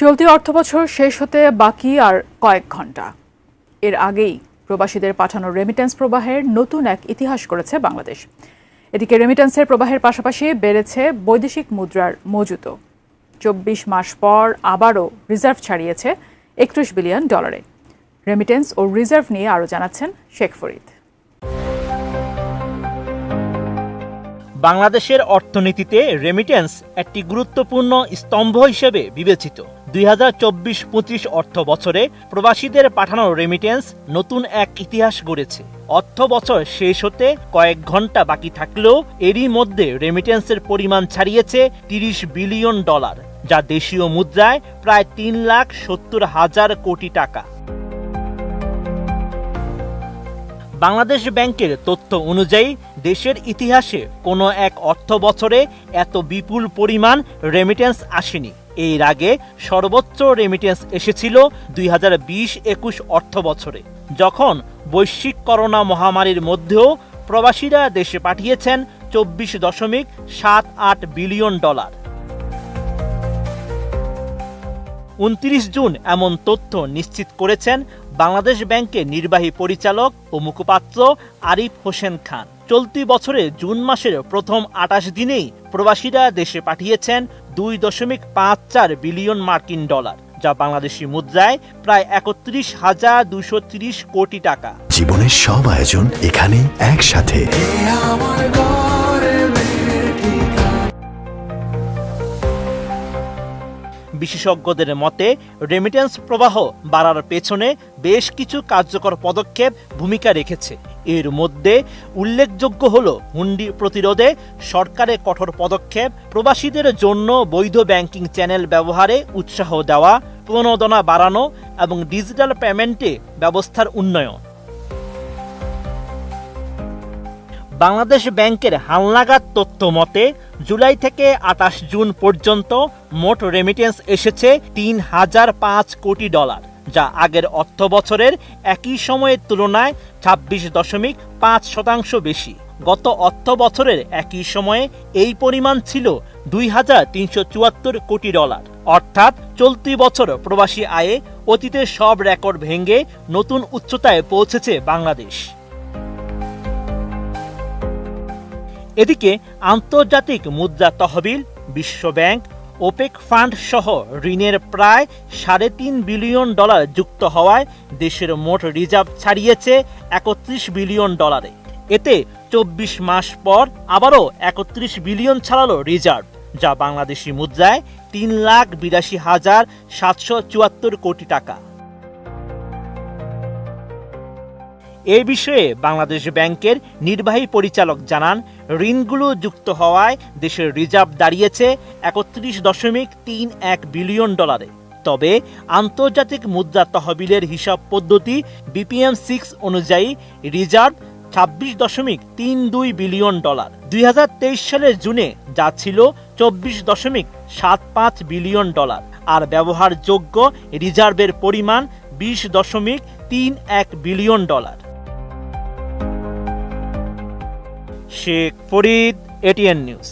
চলতি অর্থবছর শেষ হতে বাকি আর কয়েক ঘণ্টা। এর আগেই প্রবাসীদের পাঠানো রেমিটেন্স প্রবাহের নতুন এক ইতিহাস করেছে বাংলাদেশ। এদিকে রেমিটেন্সের প্রবাহের পাশাপাশি বেড়েছে বৈদেশিক মুদ্রার মজুতও চব্বিশ মাস পর আবারও রিজার্ভ ছাড়িয়েছে একত্রিশ বিলিয়ন ডলারে রেমিটেন্স ও রিজার্ভ নিয়ে আরও জানাচ্ছেন শেখ ফরিদ। বাংলাদেশের অর্থনীতিতে রেমিটেন্স একটি গুরুত্বপূর্ণ স্তম্ভ হিসেবে বিবেচিত। দুই হাজার চব্বিশ পঁচিশ অর্থ বছরে প্রবাসীদের পাঠানো রেমিটেন্স নতুন এক ইতিহাস গড়েছে। অর্থ বছর শেষ হতে কয়েক ঘণ্টা বাকি থাকলেও এরই মধ্যে রেমিটেন্সের পরিমাণ ছাড়িয়েছে তিরিশ বিলিয়ন ডলার, যা দেশীয় মুদ্রায় প্রায় তিন লাখ সত্তর হাজার কোটি টাকা। বাংলাদেশ ব্যাংকের তথ্য অনুযায়ী, দেশের ইতিহাসে কোনো এক অর্থ বছরে এত বিপুল পরিমাণ রেমিটেন্স আসেনি। এর আগে সর্বোচ্চ রেমিটেন্স এসেছিল দুই হাজার বিশ একুশ অর্থ বছরে। যখন বৈশ্বিক করোনা মহামারীর মধ্যেও প্রবাসীরা দেশে পাঠিয়েছেন চব্বিশ দশমিক সাত আট বিলিয়ন ডলার। উনত্রিশ জুন এমন তথ্য নিশ্চিত করেছেন বাংলাদেশ ব্যাংকের নির্বাহী পরিচালক ও মুখপাত্র আরিফ হোসেন খান। চলতি বছরে জুন মাসের প্রথম আটাশ দিনেই প্রবাসীরা দেশে পাঠিয়েছেন দুই দশমিক পাঁচ চার বিলিয়ন মার্কিন ডলার যা বাংলাদেশি মুদ্রায় প্রায় একত্রিশ হাজার দুশো তিরিশ কোটি টাকা। জীবনের সব আয়োজন এখানে একসাথে। বিশেষজ্ঞদের মতে রেমিটেন্স প্রবাহ বাড়ার পেছনে বেশ কিছু কার্যকর পদক্ষেপ ভূমিকা রেখেছে। এর মধ্যে উল্লেখযোগ্য হল হুন্ডি প্রতিরোধে সরকারের কঠোর পদক্ষেপ, প্রবাসীদের জন্য বৈধ ব্যাংকিং চ্যানেল ব্যবহারে উৎসাহ দেওয়া, প্রণোদনা বাড়ানো এবং ডিজিটাল পেমেন্টে ব্যবস্থার উন্নয়ন। বাংলাদেশ ব্যাংকের হালনাগাদ তথ্য মতে, জুলাই থেকে আটাশ জুন পর্যন্ত মোট রেমিটেন্স এসেছে তিন হাজার পাঁচ কোটি ডলার। যা আগের অর্থ বছরের একই সময়ের তুলনায় ছাব্বিশ দশমিক পাঁচ শতাংশ বেশি। গত অর্থ বছরের একই সময়ে এই পরিমাণ ছিল দুই হাজার তিনশো চুয়াত্তর কোটি ডলার। অর্থাৎ চলতি বছর প্রবাসী আয়ে অতীতের সব রেকর্ড ভেঙে নতুন উচ্চতায় পৌঁছেছে বাংলাদেশ। এদিকে আন্তর্জাতিক মুদ্রা তহবিল বিশ্বব্যাংক ওপেক ফান্ড সহ ঋণের প্রায় সাড়ে তিন বিলিয়ন ডলার যুক্ত হওয়ায় দেশের মোট রিজার্ভ ছাড়িয়েছে একত্রিশ বিলিয়ন ডলারে। এতে চব্বিশ মাস পর আবারও একত্রিশ বিলিয়ন ছাড়ালো রিজার্ভ, যা বাংলাদেশি মুদ্রায় তিন লাখ বিরাশি হাজার সাতশো চুয়াত্তর কোটি টাকা। এ বিষয়ে বাংলাদেশ ব্যাংকের নির্বাহী পরিচালক জানান, ঋণগুলো যুক্ত হওয়ায় দেশের রিজার্ভ দাঁড়িয়েছে একত্রিশ দশমিক তিন এক বিলিয়ন ডলারে। তবে আন্তর্জাতিক মুদ্রা তহবিলের হিসাব পদ্ধতি বিপিএম সিক্স অনুযায়ী রিজার্ভ ছাব্বিশ দশমিক তিন দুই বিলিয়ন ডলার। দুই হাজার তেইশ সালের জুনে যা ছিল চব্বিশ দশমিক সাত পাঁচ বিলিয়ন ডলার, আর ব্যবহারযোগ্য রিজার্ভের পরিমাণ বিশ দশমিক তিন এক billion dollar. Sheikh Farid ATN news